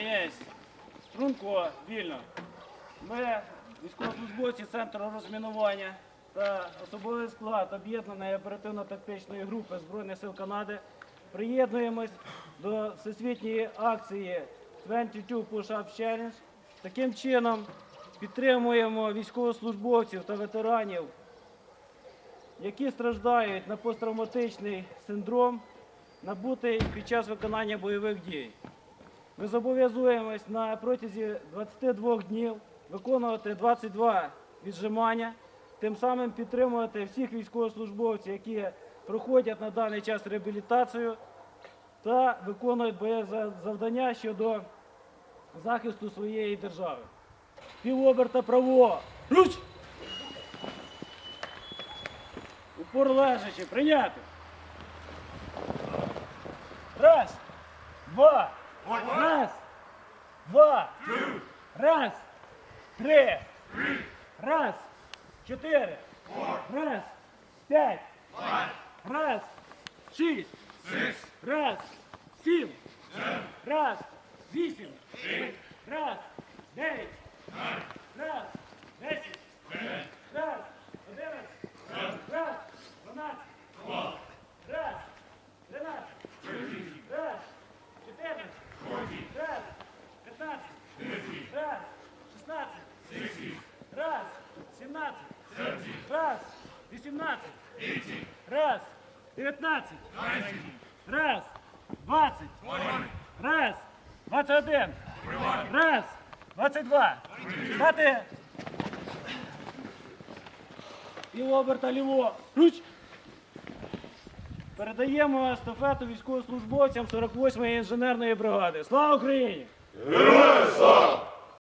Єсть. Струнко, вільно. Ми, військовослужбовці Центру розмінування та особовий склад об'єднаної оперативно-тактичної групи Збройних сил Канади приєднуємось до всесвітньої акції 22 Push-Up Challenge. Таким чином підтримуємо військовослужбовців та ветеранів, які страждають на посттравматичний синдром, набутий під час виконання бойових дій. Ми зобов'язуємось на протязі 22 днів виконувати 22 віджимання, тим самим підтримувати всіх військовослужбовців, які проходять на даний час реабілітацію та виконують бойові завдання щодо захисту своєї держави. Півоберта право. Руч! Упор лежачи, прийняти. Раз, два, раз, два, раз, три, раз, чотири, раз, п'ять, раз, шість, раз, сім, раз, вісім, раз, дев'ять, раз, десять, раз, одинадцять, раз, дванадцять, раз, тринадцять, раз, чотирнадцять, раз, п'ятнадцять, раз, шістнадцять, раз, сімнадцять, раз, вісімнадцять, раз, дев'ятнадцять, раз, двадцять, раз, двадцять один, раз, двадцять два. Стати півоберта ліво. Руч. Передаємо естафету військовослужбовцям 48-ї інженерної бригади. Слава Україні! Героям